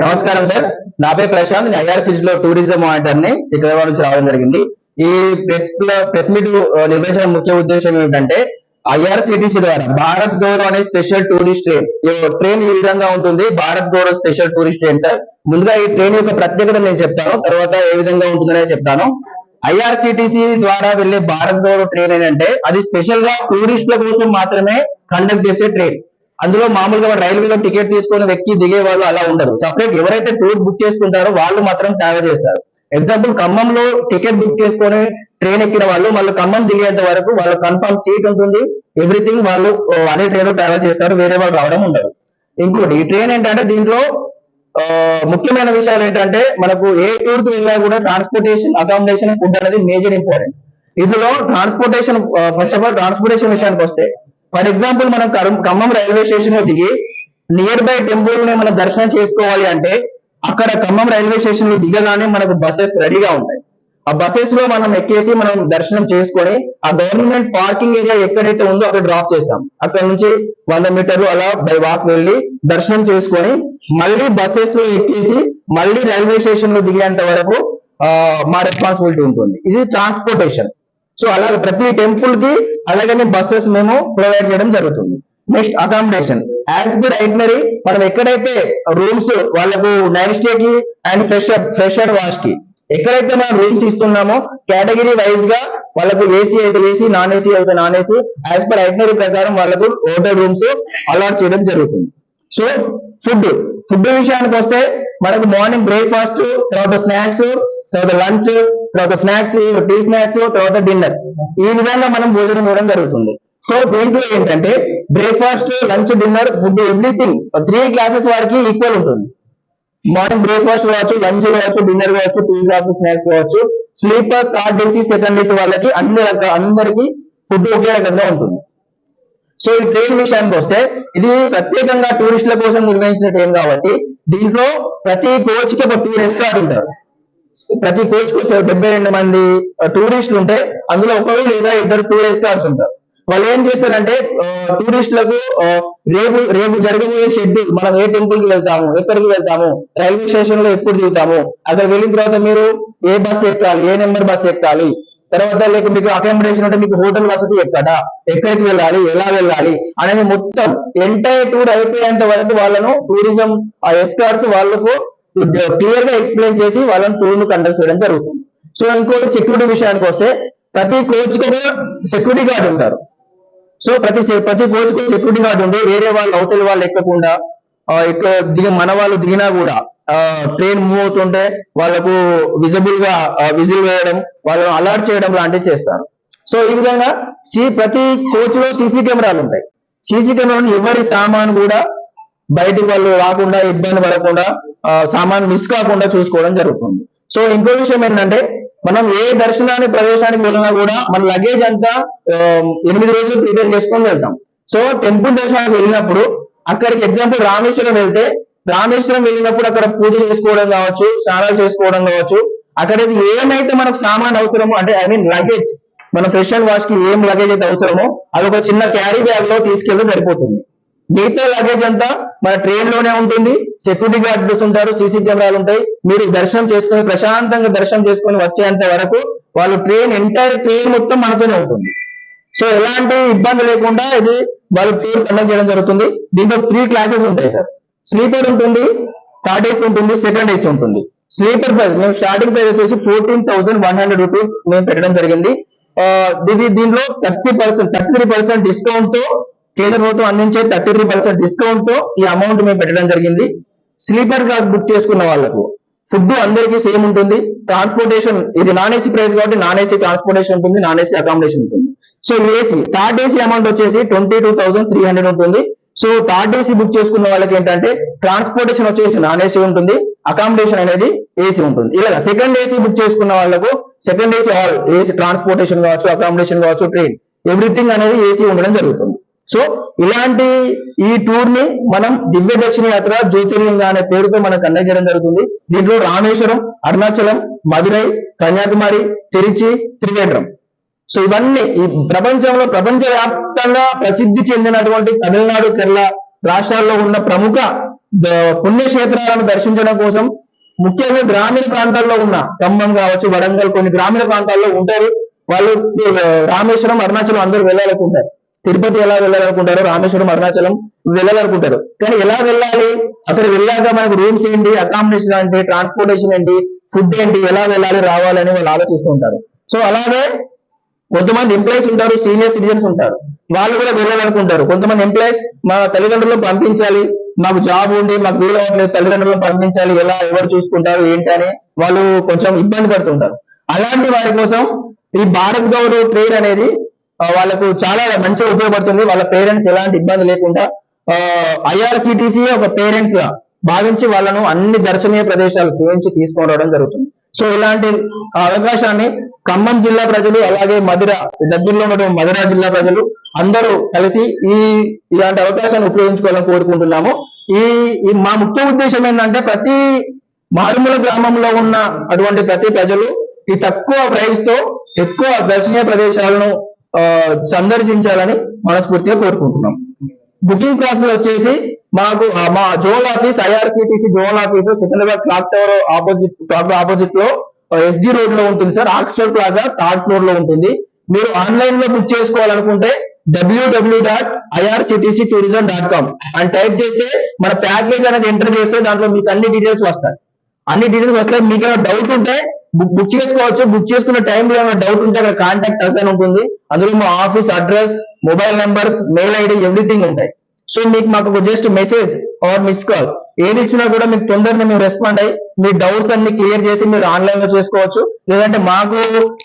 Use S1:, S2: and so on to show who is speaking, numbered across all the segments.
S1: నమస్కారం సార్. నా పేరు ప్రశాంత్. నేను ఐఆర్సిటీ లో టూరిజం మానిటర్ని సికింద్రాబాద్ నుంచి రావడం జరిగింది. ఈ ప్రెస్ ప్రెస్ మీట్ నిర్వహించిన ముఖ్య ఉద్దేశం ఏమిటంటే ఐఆర్సిటిసి ద్వారా భారత్ గౌరవ్ అనే స్పెషల్ టూరిస్ట్ ట్రైన్ ట్రైన్ ఈ విధంగా ఉంటుంది. Bharat Gaurav special tourist train sir. ముందుగా ఈ ట్రైన్ యొక్క ప్రత్యేకత నేను చెప్తాను. తర్వాత ఏ విధంగా ఉంటుందనే చెప్తాను. ఐఆర్సిటిసి ద్వారా వెళ్ళే భారత్ గౌరవ్ ట్రైన్ ఏంటంటే అది స్పెషల్గా టూరిస్టుల కోసం మాత్రమే కండక్ట్ చేసే ట్రైన్. అందులో మామూలుగా రైల్వేలో టికెట్ తీసుకొని వ్యక్తి దిగే వాళ్ళు అలా ఉండరు. సపరేట్ ఎవరైతే టూర్ బుక్ చేసుకుంటారో వాళ్ళు మాత్రం ట్రావెల్ చేస్తారు. ఎగ్జాంపుల్ ఖమ్మంలో టికెట్ బుక్ చేసుకొని ట్రైన్ ఎక్కిన వాళ్ళు మళ్ళీ ఖమ్మం దిగేంత వరకు వాళ్ళ కన్ఫర్మ్ సీట్ ఉంటుంది. ఎవ్రీథింగ్ వాళ్ళు అదే ట్రైన్లో ట్రావెల్ చేస్తారు. వేరే వాళ్ళు రావడం ఉండదు. ఇంకోటి ఈ ట్రైన్ ఏంటంటే దీంట్లో ముఖ్యమైన విషయాలు ఏంటంటే మనకు ఏ టూర్కి వెళ్ళినా కూడా ట్రాన్స్పోర్టేషన్ అకామిడేషన్ ఫుడ్ అనేది మేజర్ ఇంపార్టెంట్ ఇందులో transportation first of all transportation విషయానికి వస్తే ఫర్ ఎగ్జాంపుల్ మనం కరం- ఖమ్మం రైల్వే స్టేషన్లో దిగి నియర్ బై టెంపుల్ని మనం దర్శనం చేసుకోవాలి అంటే అక్కడ ఖమ్మం రైల్వే స్టేషన్లో దిగగానే మనకు బస్సెస్ రెడీగా ఉంటాయి. ఆ బస్సెస్లో మనం ఎక్కేసి మనం దర్శనం చేసుకొని ఆ గవర్నమెంట్ పార్కింగ్ ఏరియా ఎక్కడైతే ఉందో అక్కడ డ్రాప్ చేస్తాం. అక్కడ నుంచి వంద మీటర్లు అలా బై వాక్ వెళ్ళి దర్శనం చేసుకొని మళ్ళీ బస్సెస్లో ఎక్కేసి మళ్ళీ రైల్వే స్టేషన్లో దిగేంత వరకు మా రెస్పాన్సిబిలిటీ ఉంటుంది. ఇది ట్రాన్స్పోర్టేషన్ సో అలాగే ప్రతి టెంపుల్కి అలాగనే బస్సెస్ మేము ప్రొవైడ్ చేయడం జరుగుతుంది. Next accommodation as per itinerary మనం ఎక్కడైతే రూమ్స్ వాళ్ళకు నైట్ స్టే కి అండ్ ఫ్రెష్ ఫ్రెష్ అండ్ వాష్కి ఎక్కడైతే మనం రూమ్స్ ఇస్తున్నామో కేటగిరీ వైజ్గా వాళ్ళకు ఏసీ అయితే ఏసీ నాన్ ఏసీ అయితే non AC as per itinerary ప్రకారం వాళ్ళకు హోటల్ రూమ్స్ అలాట్ చేయడం జరుగుతుంది. సో ఫుడ్ ఫుడ్ విషయానికి వస్తే మనకు మార్నింగ్ బ్రేక్ఫాస్ట్ తర్వాత స్నాక్స్ తర్వాత లంచ్ తర్వాత స్నాక్స్ టీ స్నాక్స్ తర్వాత డిన్నర్ ఈ విధంగా మనం భోజనం ఇవ్వడం జరుగుతుంది. సో దీంట్లో ఏంటంటే breakfast lunch dinner food everything three classes వారికి ఈక్వల్ ఉంటుంది. మార్నింగ్ బ్రేక్ఫాస్ట్ కావచ్చు లంచ్ కావచ్చు డిన్నర్ కావచ్చు టీ కావచ్చు స్నాక్స్ కావచ్చు. Sleeper third AC second AC వాళ్ళకి అన్ని రకాల అందరికీ ఫుడ్ ఒకే రకంగా ఉంటుంది. సో ఈ ట్రైన్ విషయానికి వస్తే ఇది ప్రత్యేకంగా టూరిస్టుల కోసం నిర్వహించిన ట్రైన్ కాబట్టి దీంట్లో ప్రతి కోచ్కి ఒక టూ ఎస్కార్ట్ ఉంటారు. ప్రతి కోచ్కు డెబ్బై రెండు మంది టూరిస్టులు ఉంటే అందులో ఒకరు లేదా ఇద్దరు టూ కార్స్ ఉంటారు. వాళ్ళు ఏం చేస్తారంటే టూరిస్టులకు రేపు రేపు జరగబోయే షెడ్యూల్ మనం ఏ టెంపుల్కి వెళ్తాము ఎక్కడికి వెళ్తాము రైల్వే స్టేషన్లో ఎప్పుడు దిగుతాము అక్కడ వెళ్ళిన తర్వాత మీరు ఏ బస్ ఎక్కాలి ఏ నెంబర్ బస్ ఎక్కాలి తర్వాత లేక మీకు అకామిడేషన్ ఉంటే మీకు హోటల్ వసతి ఎక్కడ ఎక్కడికి వెళ్ళాలి ఎలా వెళ్ళాలి అనేది మొత్తం ఎంటైర్ టూర్ అయిపోయేంత వరకు వాళ్ళను టూరిజం ఆ ఎస్కార్స్ వాళ్ళకు క్లియర్గా ఎక్స్ప్లెయిన్ చేసి వాళ్ళని టూర్ను కండక్ట్ చేయడం జరుగుతుంది. సో ఇంకోటి సెక్యూరిటీ విషయానికి వస్తే ప్రతి కోచ్ కూడా సెక్యూరిటీ గార్డ్ ఉంటారు. సో ప్రతి సె- ప్రతి కోచ్కు సెక్యూరిటీ గార్డ్ ఉంది వేరే వాళ్ళు అవతలి వాళ్ళు ఎక్కకుండా ఎక్కువ ఎక్క దిగ మన వాళ్ళు దిగినా కూడా ట్రైన్ మూవ్ అవుతుంటే వాళ్ళకు విజిబుల్గా విజిల్ వేయడం వాళ్ళని అలర్ట్ చేయడం లాంటివి చేస్తారు. సో ఈ విధంగా సి ప్రతి కోచ్లో సీసీ కెమెరాలు ఉంటాయి. సీసీ కెమెరాలు ఎవరి సామాన్ కూడా బయటికి వాళ్ళు రాకుండా ఇబ్బంది పడకుండా సామాన్ మిస్ కాకుండా చూసుకోవడం జరుగుతుంది. సో ఇంకో విషయం ఏంటంటే మనం ఏ దర్శనాన్ని ప్రదేశానికి వెళ్ళినా కూడా మన లగేజ్ అంతా ఎనిమిది రోజులు ప్రిపేర్ చేసుకొని వెళ్తాం. సో టెంపుల్ దర్శనానికి వెళ్ళినప్పుడు అక్కడికి ఎగ్జాంపుల్ రామేశ్వరం వెళ్తే రామేశ్వరం వెళ్ళినప్పుడు అక్కడ పూజ చేసుకోవడం కావచ్చు స్నానాలు చేసుకోవడం కావచ్చు అక్కడ ఏమైతే మనకు సామాన్ అవసరమో అంటే ఐ మీన్ లగేజ్ మన ఫ్రెష్ అండ్ వాష్కి ఏం లగేజ్ అయితే అవసరమో అది ఒక చిన్న క్యారీ బ్యాగ్లో తీసుకెళ్తే సరిపోతుంది. మిగతా లగేజ్ అంతా మన ట్రైన్లోనే ఉంటుంది. సెక్యూరిటీ గార్డ్స్ ఉంటారు సీసీ కెమెరాలు ఉంటాయి. మీరు దర్శనం చేసుకొని ప్రశాంతంగా దర్శనం చేసుకొని వచ్చేంత వరకు వాళ్ళు ట్రైన్ ఎంటైర్ ట్రైన్ మొత్తం మనతోనే ఉంటుంది. సో ఎలాంటి ఇబ్బంది లేకుండా ఇది వాళ్ళు టూర్ కండక్ట్ చేయడం జరుగుతుంది. దీంట్లో త్రీ క్లాసెస్ ఉంటాయి సార్ స్లీపర్ ఉంటుంది థర్డ్ ఏసీ ఉంటుంది సెకండ్ ఏసీ ఉంటుంది. స్లీపర్ ప్రైస్ మేము స్టార్టింగ్ ప్రైస్ వచ్చేసి fourteen thousand one hundred rupees మేము పెట్టడం జరిగింది. Uh, ఇది దీనిలో thirty percent thirty three percent డిస్కౌంట్తో కేంద్ర ప్రభుత్వం అందించే థర్టీ త్రీ పర్సెంట్ డిస్కౌంట్తో ఈ అమౌంట్ మేము పెట్టడం జరిగింది. స్లీపర్ క్లాస్ బుక్ చేసుకున్న వాళ్ళకు ఫుడ్ అందరికీ సేమ్ ఉంటుంది. ట్రాన్స్పోర్టేషన్ ఇది నాన్ ఏసీ ప్రైస్ కాబట్టి నాన్ ఏసీ ట్రాన్స్పోర్టేషన్ ఉంటుంది నాన్ ఏసీ అకామిడేషన్ ఉంటుంది so AC third AC amount వచ్చేసి twenty two thousand three hundred ఉంటుంది. సో థర్డ్ ఏసీ బుక్ చేసుకున్న వాళ్ళకి ఏంటంటే ట్రాన్స్పోర్టేషన్ వచ్చేసి నాన్ ఏసీ ఉంటుంది. అకామిడేషన్ అనేది ఏసీ ఉంటుంది. ఇలా సెకండ్ ఏసీ బుక్ చేసుకున్న వాళ్ళకు second AC all AC transportation కావచ్చు అకామిడేషన్ కావచ్చు ట్రైన్ ఎవ్రీథింగ్ అనేది ఏసీ ఉండడం జరుగుతుంది. సో ఇలాంటి ఈ టూర్ని మనం దివ్య దక్షిణ యాత్ర జ్యోతిర్లింగ అనే పేరుతో మనం కండక్ట్ చేయడం జరుగుతుంది. దీంట్లో రామేశ్వరం అరుణాచలం మధురై కన్యాకుమారి తిరుచి త్రివేంద్రం. సో ఇవన్నీ ఈ ప్రపంచంలో ప్రపంచ వ్యాప్తంగా ప్రసిద్ధి చెందినటువంటి తమిళనాడు కేరళ రాష్ట్రాల్లో ఉన్న ప్రముఖ పుణ్యక్షేత్రాలను దర్శించడం కోసం ముఖ్యంగా గ్రామీణ ప్రాంతాల్లో ఉన్న ఖమ్మం కావచ్చు వరంగల్ కొన్ని గ్రామీణ ప్రాంతాల్లో ఉంటారు. వాళ్ళు రామేశ్వరం అరుణాచలం అందరూ వెళ్ళాలనుకుంటారు. తిరుపతి ఎలా వెళ్ళాలనుకుంటారు రామేశ్వరం అరుణాచలం వెళ్ళాలనుకుంటారు. కానీ ఎలా వెళ్ళాలి? అక్కడ వెళ్ళాక మనకు రూమ్స్ ఏంటి? అకామిడేషన్ ఏంటి? ట్రాన్స్పోర్టేషన్ ఏంటి? ఫుడ్ ఏంటి? ఎలా వెళ్ళాలి? రావాలని వాళ్ళు ఆలోచిస్తూ ఉంటారు. సో అలాగే కొంతమంది ఎంప్లాయీస్ ఉంటారు సీనియర్ సిటిజన్స్ ఉంటారు. వాళ్ళు కూడా వెళ్ళాలనుకుంటారు. కొంతమంది ఎంప్లాయీస్ మా తల్లిదండ్రులను పంపించాలి. మాకు జాబ్ ఉంది మాకు వీలు అవ్వట్లేదు తల్లిదండ్రులను పంపించాలి. ఎలా ఎవరు చూసుకుంటారు ఏంటి అని వాళ్ళు కొంచెం ఇబ్బంది పడుతుంటారు అలాంటి వారి కోసం ఈ భారత్ గౌరవ్ ట్రైన్ అనేది వాళ్ళకు చాలా మంచిగా ఉపయోగపడుతుంది. వాళ్ళ పేరెంట్స్ ఎలాంటి ఇబ్బంది లేకుండా ఐఆర్సిటిసి ఒక పేరెంట్స్గా భావించి వాళ్ళను అన్ని దర్శనీయ ప్రదేశాలు చూపించి తీసుకొని రావడం జరుగుతుంది. సో ఇలాంటి ఆ, అవకాశాన్ని ఖమ్మం జిల్లా ప్రజలు అలాగే మధుర దగ్గరలో ఉన్నటువంటి మధుర జిల్లా ప్రజలు అందరూ కలిసి ఈ ఇలాంటి అవకాశాన్ని ఉపయోగించుకోవాలని కోరుకుంటున్నాము. ఈ ఈ మా ముఖ్య ఉద్దేశం ఏంటంటే ప్రతి మారుమూల గ్రామంలో ఉన్న అటువంటి ప్రతి ప్రజలు ఈ తక్కువ ప్రైస్తో ఎక్కువ దర్శనీయ ప్రదేశాలను సందర్శించాలని మనస్ఫూర్తిగా కోరుకుంటున్నాం. బుకింగ్ ప్రాసెస్ వచ్చేసి మాకు మా zone office IRCTC zone office Secunderabad clock tower opposite clock ఆపోజిట్లో ఎస్జి రోడ్లో ఉంటుంది సార్. ఆక్స్ఫర్డ్ ప్లాజా థర్డ్ ఫ్లోర్లో ఉంటుంది. మీరు ఆన్లైన్లో బుక్ చేసుకోవాలనుకుంటే WWW dot IRCTC tourism dot com అని టైప్ చేస్తే మన ప్యాకేజ్ అనేది ఎంటర్ చేస్తే దాంట్లో మీకు అన్ని డీటెయిల్స్ వస్తాయి. అన్ని డీటెయిల్స్ వస్తాయి మీకు ఏమైనా డౌట్ ఉంటే బుక్ చేసుకోవచ్చు. బుక్ చేసుకున్న టైంలో ఏమైనా డౌట్ ఉంటే అక్కడ కాంటాక్ట్ అసలు ఉంటుంది. అందులో మా office address mobile numbers mail ID everything ఉంటాయి. సో మీకు మాకు just message or miss call ఏది ఇచ్చినా కూడా మీకు తొందరగా మేము రెస్పాండ్ అయ్యి మీ డౌట్స్ అన్ని క్లియర్ చేసి మీరు ఆన్లైన్లో చేసుకోవచ్చు. లేదంటే మాకు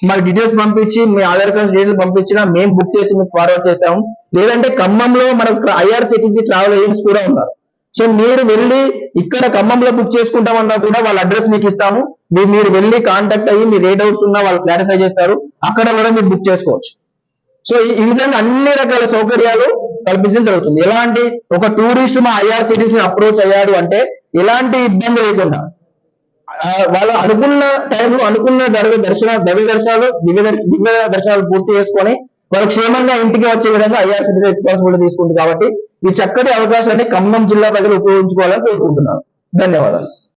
S1: మా డీటెయిల్స్ పంపించి మీ ఆధార్ కార్డ్ డీటెయిల్స్ పంపించినా మేము బుక్ చేసి మీకు ఫార్వర్డ్ చేస్తాము. లేదంటే ఖమ్మంలో మనకు ఐఆర్సిటీసీ ట్రావెల్ ఏజెంట్స్ కూడా ఉన్నారు. సో మీరు వెళ్ళి ఇక్కడ ఖమ్మంలో బుక్ చేసుకుంటామన్నా కూడా వాళ్ళ అడ్రస్ మీకు ఇస్తాము. మీరు మీరు వెళ్ళి కాంటాక్ట్ అయ్యి మీరు ఏ డౌట్స్ ఉన్నా వాళ్ళు క్లారిఫై చేస్తారు. అక్కడ కూడా మీరు బుక్ చేసుకోవచ్చు. సో ఈ విధంగా అన్ని రకాల సౌకర్యాలు కల్పించడం జరుగుతుంది. ఎలాంటి ఒక టూరిస్ట్ మా ఐఆర్సిటీసీ అప్రోచ్ అయ్యాడు అంటే ఎలాంటి ఇబ్బంది లేకుండా వాళ్ళు అనుకున్న టైంలో అనుకున్న దర్శన దైవ దర్శనాలు దివ్య దివ్య దర్శనాలు పూర్తి చేసుకొని వాళ్ళు క్షేమంగా ఇంటికి వచ్చే విధంగా ఐఆర్సిటీ రెస్పాన్సిబిలిటీ తీసుకుంటుంది కాబట్టి ఈ చక్కటి అవకాశాన్ని ఖమ్మం జిల్లా ప్రజలు ఉపయోగించుకోవాలని కోరుకుంటున్నాను. ధన్యవాదాలు.